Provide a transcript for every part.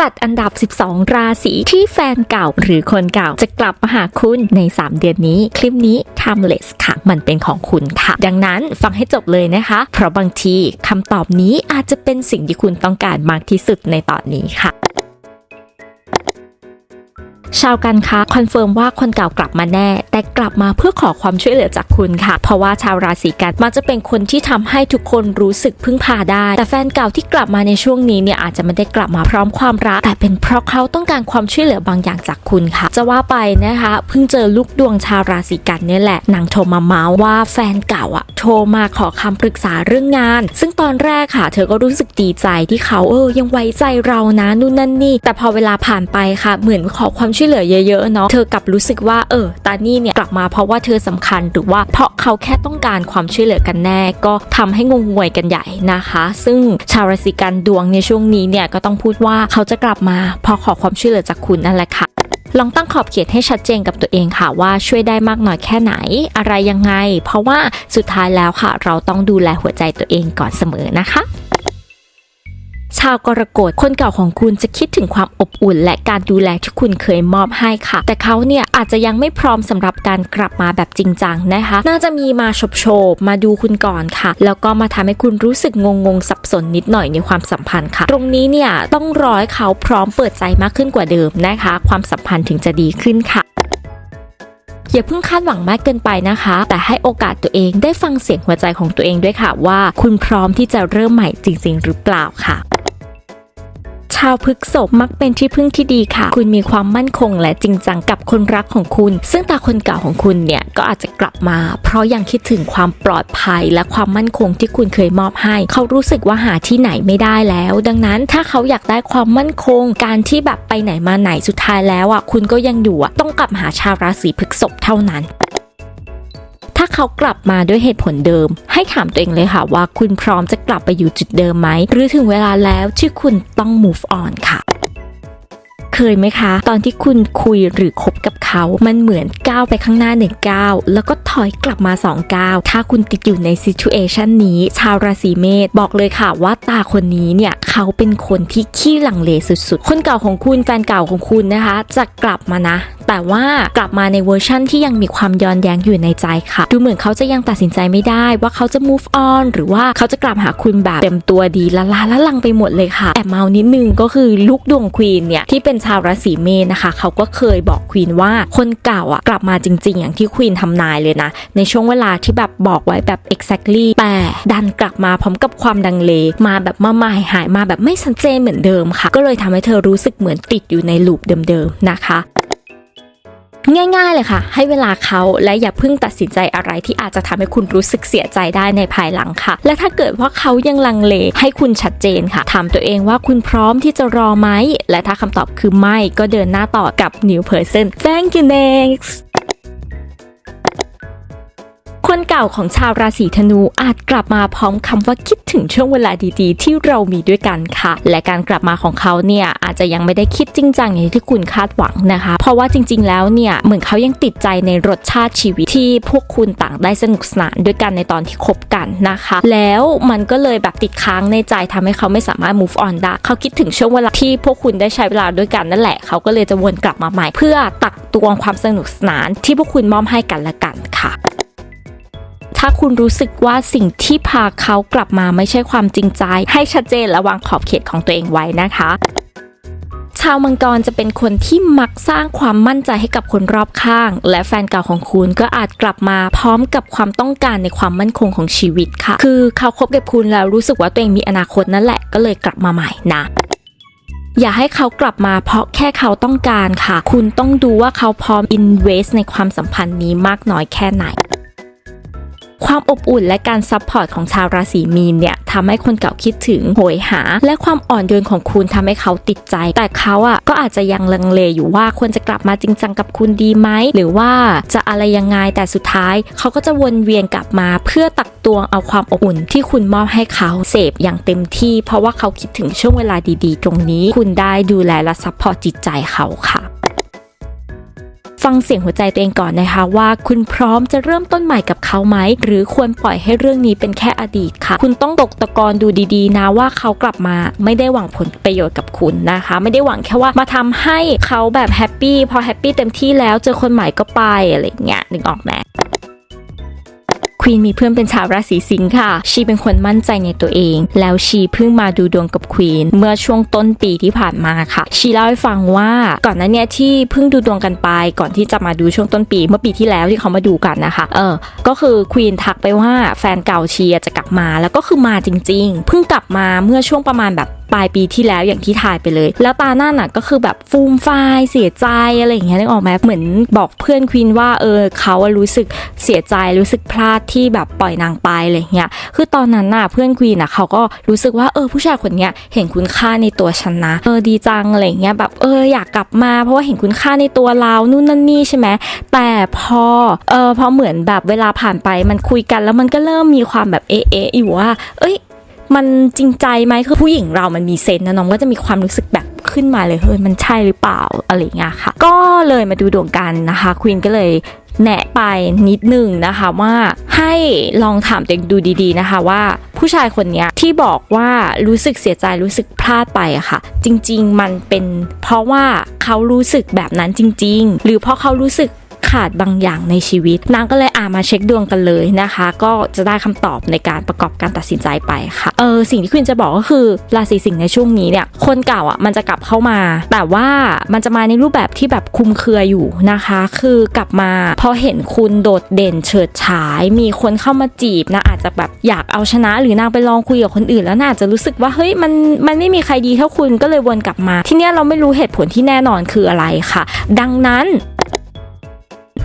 จัดอันดับ 12 ราศีที่แฟนเก่าหรือคนเก่าจะกลับมาหาคุณใน 3 เดือนนี้ คลิปนี้ timeless ค่ะ มันเป็นของคุณค่ะ ดังนั้นฟังให้จบเลยนะคะ เพราะบางทีคำตอบนี้อาจจะเป็นสิ่งที่คุณต้องการมากที่สุดในตอนนี้ค่ะ ชาวกันคะคอนเฟิร์มว่าคนเก่ากลับมาแน่ แต่กลับมาเพื่อขอความช่วยเหลือจากคุณค่ะ เพราะว่าชาวราศีกันมักจะเป็นคนที่ทำให้ทุกคนรู้สึกพึ่งพาได้ แต่แฟนเก่าที่กลับมาในช่วงนี้เนี่ยอาจจะไม่ได้กลับมาพร้อมความรัก แต่เป็นเพราะเขาต้องการความช่วยเหลือบางอย่างจากคุณค่ะ จะว่าไปนะคะ เพิ่งเจอลูกดวงชาวราศีกันเนี่ยแหละนางโทรมาเมาส์ว่าแฟนเก่าอะโทรมาขอคำปรึกษาเรื่องงาน ซึ่งตอนแรกค่ะ เธอก็รู้สึกดีใจที่เขาเออยังไว้ใจเรานะนู่นนั่นนี่ แต่พอเวลาผ่านไปค่ะเหมือนขอความช่วยเหลือเยอะๆเนาะเธอกลับรู้สึกว่าเออตานี่เนี่ยกลับมาเพราะว่าเธอสำคัญหรือว่าเพราะเขาแค่ต้องการความช่วยเหลือกันแน่ ก็ทำให้งงงวยกันใหญ่นะคะ ซึ่งชาวราศีกันดวงในช่วงนี้เนี่ยก็ต้องพูดว่าเขาจะกลับมาเพราะขอความช่วยเหลือจากคุณนั่นแหละค่ะลองตั้งขอบเขตให้ชัดเจนกับตัวเองค่ะว่าช่วยได้มากน้อยแค่ไหน อะไรยังไง เพราะว่าสุดท้ายแล้วค่ะ เราต้องดูแลหัวใจตัวเองก่อนเสมอนะคะ ชาวกรกฎคนเก่าของคุณจะคิดถึงความอบอุ่น และการดูแลที่คุณเคยมอบให้ค่ะ แต่เขาเนี่ยอาจจะยังไม่พร้อมสำหรับการกลับมาแบบจริงจังนะคะ น่าจะมีมาโฉบโฉบมาดูคุณก่อนค่ะ แล้วก็มาทำให้คุณรู้สึกงงงสับสนนิดหน่อยในความสัมพันธ์ค่ะ ตรงนี้เนี่ยต้องรอให้เขาพร้อมเปิดใจมากขึ้นกว่าเดิมนะคะ ความสัมพันธ์ถึงจะดีขึ้นค่ะอย่าเพิ่งคาดหวังมากเกินไปนะคะ แต่ให้โอกาสตัวเองได้ฟังเสียงหัวใจของตัวเองด้วยค่ะว่า คุณพร้อมที่จะเริ่มใหม่จริง ๆ หรือเปล่าค่ะาวพฤกษภมักเป็นที่พึ่งที่ดีค่ะ คุณมีความมั่นคงและจริงจังกับคนรักของคุณ ซึ่งตาคนเก่าของคุณเนี่ยก็อาจจะกลับมา เพราะยังคิดถึงความปลอดภัยและความมั่นคงที่คุณเคยมอบให้ เขารู้สึกว่าหาที่ไหนไม่ได้แล้ว ดังนั้นถ้าเขาอยากได้ความมั่นคง การที่แบบไปไหนมาไหนสุดท้ายแล้วอะคุณก็ยังอยู่อะต้องกลับหาชาวราศีพฤกษภเท่านั้น เขากลับมาด้วยเหตุผลเดิม ให้ถามตัวเองเลยค่ะว่าคุณพร้อมจะกลับไปอยู่จุดเดิมไหม หรือถึงเวลาแล้วที่คุณต้อง move on ค่ะ เคยไหมคะ ตอนที่คุณคุยหรือคบกับเขา มันเหมือนก้าวไปข้างหน้าหนึ่งก้าวแล้วก็ถอยกลับมาสองก้าวถ้าคุณติดอยู่ในซิทูเอชันนี้ ชาวราศีเมษบอกเลยค่ะว่าตาคนนี้เนี่ยเขาเป็นคนที่ขี้หลังเลสุดๆ คนเก่าของคุณแฟนเก่าของคุณนะคะ จะกลับมานะ แต่ว่ากลับมาในเวอร์ชั่นที่ยังมีความย้อนแย้งอยู่ในใจค่ะ ดูเหมือนเขาจะยังตัดสินใจไม่ได้ว่าเขาจะ move on หรือว่าเขาจะกลับหาคุณแบบเต็มตัวดีละลาละลังไปหมดเลยค่ะ แอบเมานิดนึงก็คือลูกดวงควีนเนี่ยที่เป็นชาวราศีเมษนะคะ เขาก็เคยบอกควีนว่าคนเก่าอะกลับมาจริง ๆ อย่างที่ควีนทำนายเลยนะ ในช่วงเวลาที่แบบบอกไว้แบบ exactly แต่ดันกลับมาพร้อมกับความดังเล มาแบบมาใหม่หายมาแบบไม่ชัดเจนเหมือนเดิมค่ะ ก็เลยทำให้เธอรู้สึกเหมือนติดอยู่ในลูปเดิมๆนะคะ ง่ายๆเลยค่ะ ให้เวลาเขาและอย่าเพิ่งตัดสินใจอะไรที่อาจจะทำให้คุณรู้สึกเสียใจได้ในภายหลังค่ะ และถ้าเกิดว่าเขายังลังเลให้คุณชัดเจนค่ะถามตัวเองว่าคุณพร้อมที่จะรอไหม และถ้าคำตอบคือไม่ก็เดินหน้าต่อกับ new person thank you next คนเก่าของชาวราศีธนูอาจกลับมาพร้อมคำว่าคิดถึงช่วงเวลาดีๆ ที่เรามีด้วยกันค่ะ และการกลับมาของเขาเนี่ยอาจจะยังไม่ได้คิดจริงจังอย่างที่คุณคาดหวังนะคะ เพราะว่าจริง ๆ แล้วเนี่ยเหมือนเขายังติดใจในรสชาติชีวิตที่พวกคุณต่างได้สนุกสนานด้วยกันในตอนที่คบกันนะคะ แล้วมันก็เลยแบบติดค้างในใจทำให้เขาไม่สามารถ move on ได้เขาคิดถึงช่วงเวลาที่พวกคุณได้ใช้เวลาด้วยกันนั่นแหละเขาก็เลยจะวนกลับมาใหม่ เพื่อตักตวงความสนุกสนานที่พวกคุณมอบให้กันและกัน ถ้าคุณรู้สึกว่าสิ่งที่พาเขากลับมาไม่ใช่ความจริงใจ ให้ชัดเจนและวางขอบเขตของตัวเองไว้นะคะชาวมังกรจะเป็นคนที่มักสร้างความมั่นใจให้กับคนรอบข้าง และแฟนเก่าของคุณก็อาจกลับมาพร้อมกับความต้องการในความมั่นคงของชีวิตค่ะ คือเขาคบกับคุณแล้วรู้สึกว่าตัวเองมีอนาคตนั่นแหละก็เลยกลับมาใหม่นะอย่าให้เขากลับมาเพราะแค่เขาต้องการค่ะ คุณต้องดูว่าเขาพร้อม invest ในความสัมพันธ์นี้มากน้อยแค่ไหน ความอบอุ่นและการซัพพอร์ตของชาวราศีมีนเนี่ยทำให้คนเก่าคิดถึงโหยหา และความอ่อนโยนของคุณทำให้เขาติดใจ แต่เขาอะก็อาจจะยังลังเลอยู่ว่าควรจะกลับมาจริงจังกับคุณดีไหมหรือว่าจะอะไรยังไงแต่สุดท้าย เขาก็จะวนเวียนกลับมาเพื่อตักตวงเอาความอบอุ่นที่คุณมอบให้เขาเสพอย่างเต็มที่ เพราะว่าเขาคิดถึงช่วงเวลาดีๆ ตรงนี้ คุณได้ดูแลและซัพพอร์ตจิตใจเขาค่ะ ฟังเสียงหัวใจตัวเองก่อนนะคะว่า คุณพร้อมจะเริ่มต้นใหม่กับเขาไหม หรือควรปล่อยให้เรื่องนี้เป็นแค่อดีตค่ะ คุณต้องตกตะกอนดูดีๆ นะว่าเขากลับมาไม่ได้หวังผลประโยชน์กับคุณนะคะ ไม่ได้หวังแค่ว่ามาทำให้เขาแบบแฮปปี้พอแฮปปี้เต็มที่แล้วเจอคนใหม่ก็ไปอะไรเงี้ยนึกออกไหม วีนมีเพื่อนเป็นชาวราศีสิงค์ค่ะ ชีเป็นคนมั่นใจในตัวเอง แล้วชีเพิ่งมาดูดวงกับควีนเมื่อช่วงต้นปีที่ผ่านมาค่ะ ชีเล่าให้ฟังว่าก่อนหน้าเนี้ยที่เพิ่งดูดวงกันไป ก่อนที่จะมาดูช่วงต้นปี เมื่อปีที่แล้วที่เขามาดูกันนะคะ เออ ก็คือควีนทักไปว่าแฟนเก่าชีจะกลับมา แล้วก็คือมาจริง ๆ เพิ่งกลับมาเมื่อช่วงประมาณแบบ ปลายปีที่แล้วอย่างที่ถ่ายไปเลย แล้วตาหน้าน่ะก็คือแบบฟูมฟายเสียใจอะไรอย่างเงี้ยนึกออกไหมเหมือนบอกเพื่อนควีนว่าเออเขารู้สึกเสียใจรู้สึกพลาดที่แบบปล่อยนางไปอะไรเงี้ยคือตอนนั้นน่ะเพื่อนควีนน่ะเขาก็รู้สึกว่าเออผู้ชายคนเนี้ยเห็นคุณค่าในตัวฉันนะเออดีจังอะไรเงี้ยแบบเอออยากกลับมาเพราะว่าเห็นคุณค่าในตัวเรานู่นนั่นนี่ใช่ไหมแต่พอเออพอเหมือนแบบเวลาผ่านไปมันคุยกันแล้วมันก็เริ่มมีความแบบเอะเอะอยู่ว่า เอ้ย มันจริงใจไหมคือผู้หญิงเรามันมีเซนนะน้องก็จะมีความรู้สึกแบบขึ้นมาเลยเฮ้ยมันใช่หรือเปล่าอะไรเงี้ยค่ะ ก็เลยมาดูดวงกันนะคะควีนก็เลยแนะไปนิดนึงนะคะว่าให้ลองถามตัวเองดูดีๆนะคะว่าผู้ชายคนนี้ที่บอกว่ารู้สึกเสียใจรู้สึกพลาดไปอะค่ะ จริง ๆ มันเป็นเพราะว่าเขารู้สึกแบบนั้นจริง ๆ หรือเพราะเขารู้สึก ขาดบางอย่างในชีวิต นางก็เลยอ่ามาเช็คดวงกันเลยนะคะ ก็จะได้คำตอบในการประกอบการตัดสินใจไปค่ะเออสิ่งที่คุณจะบอกก็คือราศีสิงห์ในช่วงนี้เนี่ยคนเก่าอะมันจะกลับเข้ามา แต่ว่ามันจะมาในรูปแบบที่แบบคุมเครืออยู่นะคะ คือกลับมาพอเห็นคุณโดดเด่นเฉิดฉาย มีคนเข้ามาจีบนะอาจจะแบบอยากเอาชนะ หรือนางไปลองคุยกับคนอื่นแล้วน่าจะรู้สึกว่าเฮ้ยมันมันไม่มีใครดีเท่าคุณก็เลยวนกลับมา ที่เนี้ยเราไม่รู้เหตุผลที่แน่นอนคืออะไรค่ะ ดังนั้น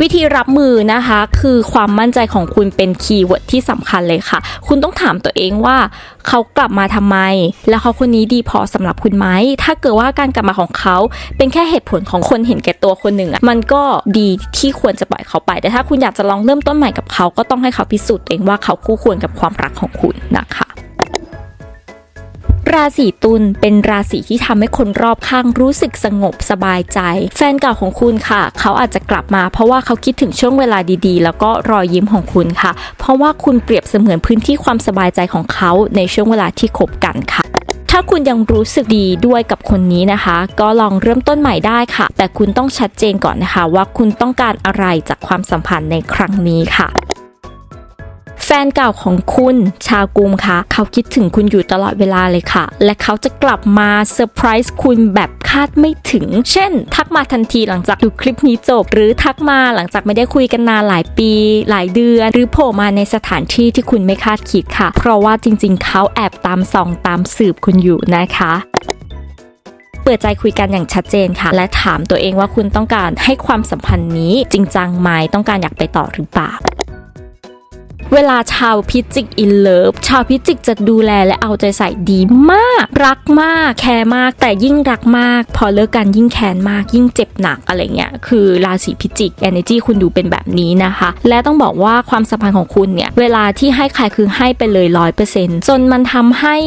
วิธีรับมือนะคะคือความมั่นใจของคุณเป็นคีย์เวิร์ดที่สำคัญเลยค่ะ คุณต้องถามตัวเองว่าเขากลับมาทำไม แล้วเขาคนนี้ดีพอสำหรับคุณไหม ถ้าเกิดว่าการกลับมาของเขาเป็นแค่เหตุผลของคนเห็นแก่ตัวคนหนึ่งอะมันก็ดีที่ควรจะปล่อยเขาไป แต่ถ้าคุณอยากจะลองเริ่มต้นใหม่กับเขาก็ต้องให้เขาพิสูจน์เองว่าเขาคู่ควรกับความรักของคุณนะคะ ราศีตุลเป็นราศีที่ทำให้คนรอบข้างรู้สึกสงบสบายใจ แฟนเก่าของคุณค่ะ เขาอาจจะกลับมาเพราะว่าเขาคิดถึงช่วงเวลาดีๆ แล้วก็รอยยิ้มของคุณค่ะ เพราะว่าคุณเปรียบเสมือนพื้นที่ความสบายใจของเขาในช่วงเวลาที่คบกันค่ะถ้าคุณยังรู้สึกดีด้วยกับคนนี้นะคะ ก็ลองเริ่มต้นใหม่ได้ค่ะ แต่คุณต้องชัดเจนก่อนนะคะ ว่าคุณต้องการอะไรจากความสัมพันธ์ในครั้งนี้ค่ะ แฟนเก่าของคุณชาวกรุมคะเขาคิดถึงคุณอยู่ตลอดเวลาเลยค่ะ และเขาจะกลับมาเซอร์ไพรส์คุณแบบคาดไม่ถึง เช่น ทักมาทันทีหลังจากดูคลิปนี้จบ หรือทักมาหลังจากไม่ได้คุยกันนานหลายปี หลายเดือน หรือโผล่มาในสถานที่ที่คุณไม่คาดคิดค่ะ เพราะว่าจริง ๆ เขาแอบตามส่องตามสืบคุณอยู่นะคะเปิดใจคุยกันอย่างชัดเจนค่ะ และถามตัวเองว่าคุณต้องการให้ความสัมพันธ์นี้จริงจังไหมต้องการอยากไปต่อหรือเปล่า เวลาชาวพิจิกอินเลิฟชาวพิจิกจะดูแลและเอาใจใส่ดีมาก รักมากแคร์มากแต่ยิ่งรักมาก พอเลิกกันยิ่งแค้นมาก ยิ่งเจ็บหนักอะไรเงี้ยคือราศีพิจิก energy คุณดูเป็นแบบนี้นะคะ และต้องบอกว่าความสัมพันธ์ของคุณเนี่ย เวลาที่ให้ใครคือให้ไปเลยร้อยเปอร์เซ็นต์จนมันทำให้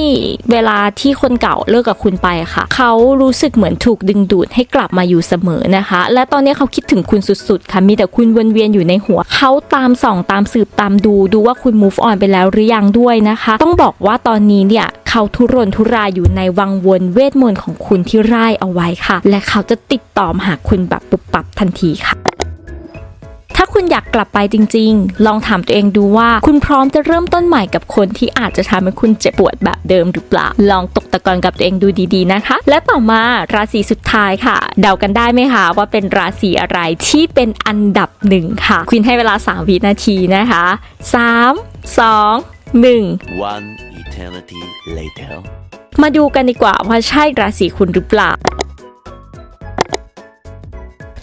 เวลาที่คนเก่าเลิกกับคุณไปค่ะ เขารู้สึกเหมือนถูกดึงดูดให้กลับมาอยู่เสมอนะคะ และตอนนี้เขาคิดถึงคุณสุดๆค่ะมีแต่คุณวนเวียนอยู่ในหัวเขาตามส่องตามสืบตามดูดูว่าคุณ move on ไปแล้วหรือยังด้วยนะคะ ต้องบอกว่าตอนนี้เนี่ยเขาทุรนทุรายอยู่ในวังวนเวทมนต์ของคุณที่ร่ายเอาไว้ค่ะ และเขาจะติดต่อมาหาคุณแบบปุบปับทันทีค่ะ ถ้าคุณอยากกลับไปจริง ๆ ลองถามตัวเองดูว่า คุณพร้อมจะเริ่มต้นใหม่กับคนที่อาจจะทำให้คุณเจ็บปวดแบบเดิมหรือเปล่า ลองตกตะกอนกับตัวเองดูดีๆนะคะ และต่อมาราศีสุดท้ายค่ะ เดากันได้ไหมคะว่าเป็นราศีอะไรที่เป็นอันดับหนึ่งค่ะควินให้เวลา 3 วินาทีนะคะ 3 2 1 One eternity later. มาดูกันดีกว่าว่าใช่ราศีคุณหรือเปล่า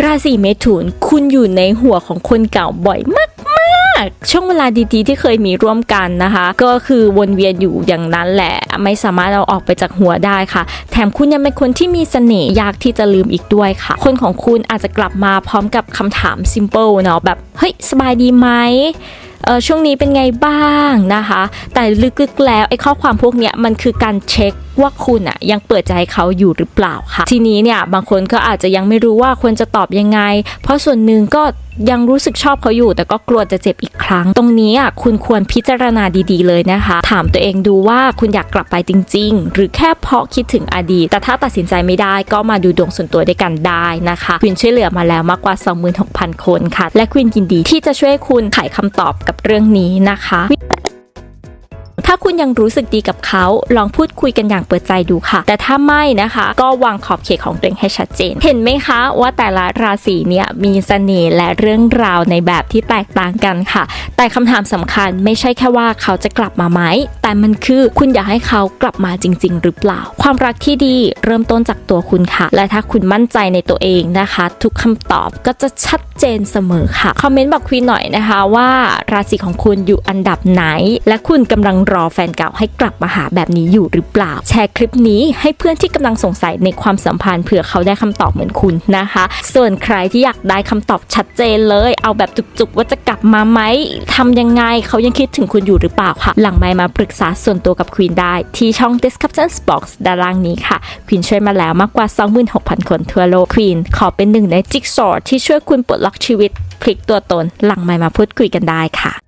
ราศีเมถุนคุณอยู่ในหัวของคนเก่าบ่อยมากากๆช่วงเวลาดีๆที่เคยมีร่วมกันนะคะ ก็คือวนเวียนอยู่อย่างนั้นแหละ ไม่สามารถเอาออกไปจากหัวได้ค่ะ แถมคุณยังเป็นคนที่มีเสน่ห์ยากที่จะลืมอีกด้วยค่ะ คนของคุณอาจจะกลับมาพร้อมกับคำถาม simple เนาะแบบ เฮ้ย สบายดีไหมช่วงนี้เป็นไงบ้างนะคะ แต่ลึกๆแล้วไอ้ข้อความพวกเนี้ยมันคือการเช็คว่าคุณอะยังเปิดใจให้เขาอยู่หรือเปล่าค่ะ ทีนี้เนี่ยบางคนก็อาจจะยังไม่รู้ว่าควรจะตอบยังไง เพราะส่วนหนึ่งก็ยังรู้สึกชอบเขาอยู่ แต่ก็กลัวจะเจ็บอีกครั้ง ตรงนี้อะคุณควรพิจารณาดีๆเลยนะคะ ถามตัวเองดูว่าคุณอยากกลับไปจริง ๆ หรือแค่เพราะคิดถึงอดีต แต่ถ้าตัดสินใจไม่ได้ก็มาดูดวงส่วนตัวด้วยกันได้นะคะควินช่วยเหลือมาแล้วมากกว่า 26,000 คนค่ะ และควินยินดีที่จะช่วยคุณไขคำตอบกับเรื่องนี้นะคะ ถ้าคุณยังรู้สึกดีกับเขาลองพูดคุยกันอย่างเปิดใจดูค่ะ แต่ถ้าไม่นะคะ ก็วางขอบเขตของตัวเองให้ชัดเจน เห็นไหมคะว่าแต่ละราศีเนี่ยมีเสน่ห์และเรื่องราวในแบบที่แตกต่างกันค่ะ แต่คำถามสำคัญไม่ใช่แค่ว่าเขาจะกลับมาไหม แต่มันคือคุณอยากให้เขากลับมาจริง ๆ หรือเปล่า ความรักที่ดีเริ่มต้นจากตัวคุณค่ะ และถ้าคุณมั่นใจในตัวเองนะคะ ทุกคำตอบก็จะชัดเจนเสมอค่ะ คอมเมนต์บอกควีนหน่อยนะคะว่าราศีของคุณอยู่อันดับไหน และคุณกำลังรรอแฟนเก่าให้กลับมาหาแบบนี้อยู่หรือเปล่า แชร์คลิปนี้ให้เพื่อนที่กำลังสงสัยในความสัมพันธ์เผื่อเขาได้คำตอบเหมือนคุณนะคะ ส่วนใครที่อยากได้คำตอบชัดเจนเลย เอาแบบจุกๆว่าจะกลับมาไหมทำยังไงเขายังคิดถึงคุณอยู่หรือเปล่าค่ะ หลังไมมาปรึกษาส่วนตัวกับควีนได้ ที่ช่อง description box ด้านล่างนี้ค่ะควีนช่วยมาแล้วมากกว่า 26,000 คนทั่วโลกควีนขอเป็นหนึ่งในจิ๊กซอว์ที่ช่วยคุณปลดล็อกชีวิตพลิกตัวตนหลังไมมาพูดคุยกันได้ค่ะ